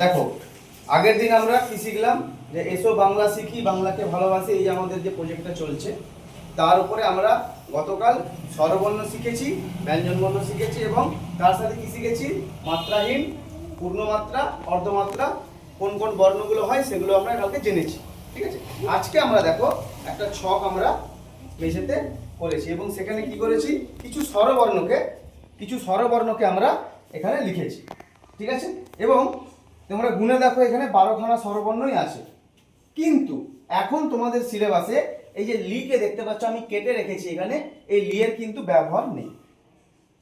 দেখো, আগের দিন আমরা কি শিখলাম? যে এসো, বাংলা শিখি, বাংলাকে ভালোবাসি, এই আমাদের যে প্রজেক্টটা চলছে। তার উপরে আমরা গতকাল স্বরবর্ণ শিখেছি, ব্যঞ্জনবর্ণ শিখেছি এবং তার সাথে কি শিখেছি? মাত্রাহীন, পূর্ণমাত্রা, অর্ধমাত্রা, কোন কোন বর্ণগুলো হয় সেগুলো আমরা কালকে জেনেছি, ঠিক আছে? আজকে আমরা দেখো, একটা ছক আমরা মেঝেতে করেছি এবং সেখানে কি করেছি? কিছু স্বরবর্ণকে কিছু স্বরবর্ণকে আমরা এখানে লিখেছি, ঠিক আছে? এবং তোমরা গুণে দেখো, এখানে বারোখানা স্বরবর্ণই আছে। কিন্তু এখন তোমাদের সিলেবাসে এই যে লিকে দেখতে পাচ্ছ, আমি কেটে রেখেছি এখানে, এই লি এর কিন্তু ব্যবহার নেই।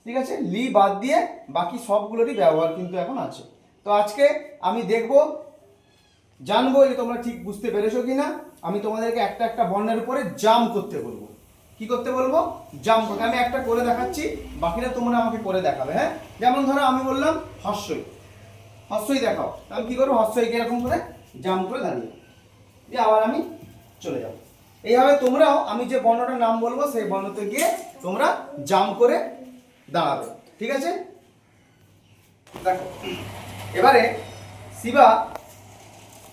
ঠিক আছে? লি বাদ দিয়ে বাকি সবগুলোরই ব্যবহার কিন্তু এখন আছে। তো আজকে আমি দেখব, জানব যে তোমরা ঠিক বুঝতে পেরেছ কিনা। আমি তোমাদেরকে একটা একটা বর্ণের উপরে জাম করতে বলব। কি করতে বলব? জাম করতে। আমি একটা করে দেখাচ্ছি, বাকিটা তোমরা আমাকে করে দেখাবে হ্যাঁ? যেমন ধরো আমি বললাম হর্ষই। হর্ষই দেখাও। আমি কি করব? হর্ষইকে এরকম করে জাম করে দাঁড়িয়ে। দিয়ে আবার আমি চলে যাব। এইভাবে তোমরাও আমি যে বর্ণটার নাম বলব, সেই বর্ণতে গিয়ে তোমরা জাম করে দাঁড়াবে। ঠিক আছে? দেখো, এবারে শিবা,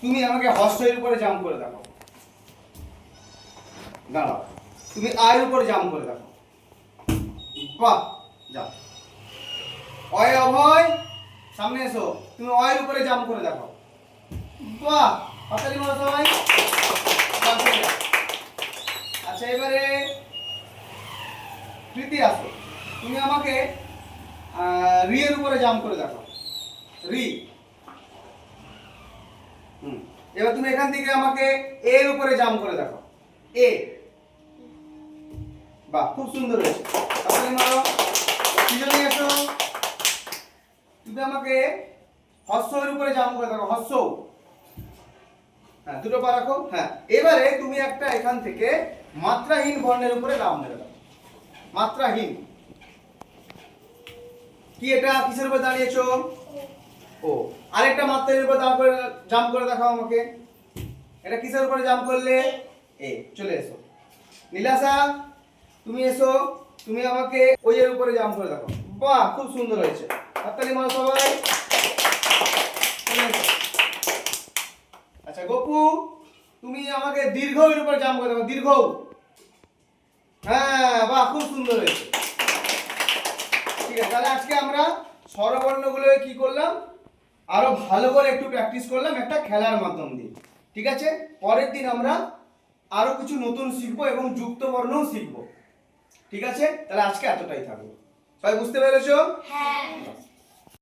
তুমি আমাকে হর্ষের উপরে জাম করে দেখো। দাঁড়াও, তুমি আয়ের উপরে জাম করে দেখো। বাহ, যাও। অয়, অভয় সামনে এসো। তুমি অয়ের উপরে জাম করে দেখো। বাহ হাতালি মারো সবাই। আচ্ছা এবারে প্রীতি আসো। তুমি আমাকে রি এর উপরে জাম করে দেখো। রি। হুম, এবার তুমি এখান থেকে আমাকে এ এর উপরে জাম করে দেখো। এ বাহ, খুব সুন্দর হয়েছে। তাহলে মারো দুজনে এসো তুমি আমাকে হস্য এর উপরে জাম করে দেখো, হস্য। হ্যাঁ দুটো পা রাখো হ্যাঁ। এবারে তুমি একটা এখান থেকে মাত্রাহীন বর্ণের উপরে নাম মেরে মাত্রাহীন। কি এটা? কিসের উপর দাঁড়িয়েছো? ও, আরেকটা মাত্রাহীন উপর দাম করে জাম্প করে দেখাও আমাকে। এটা কিসের উপরে জাম্প করলে? এ, চলে এসো। নীলাশা, তুমি এসো। তুমি আমাকে ওই এর উপরে জাম্প করে দেখো। বাহ, খুব সুন্দর হয়েছে। হাততালি মারো সবাই। আচ্ছা গপু, তুমি আমাকে দীর্ঘ এর উপরে জাম্প করে দেখো দীর্ঘ। হ্যাঁ বাহ, খুব সুন্দর হয়েছে। ঠিক আছে, তাহলে আজকে আমরা স্বরবর্ণগুলো কি করলাম? আরও ভালো করে একটু প্র্যাকটিস করলাম একটা খেলার মাধ্যম দিয়ে। ঠিক আছে? পরের দিন আমরা আরও কিছু নতুন শিখব এবং যুক্ত বর্ণও শিখব। ঠিক আছে? তাহলে আজকে এতটাই থাকবে সবাই বুঝতে পেরেছ? হ্যাঁ।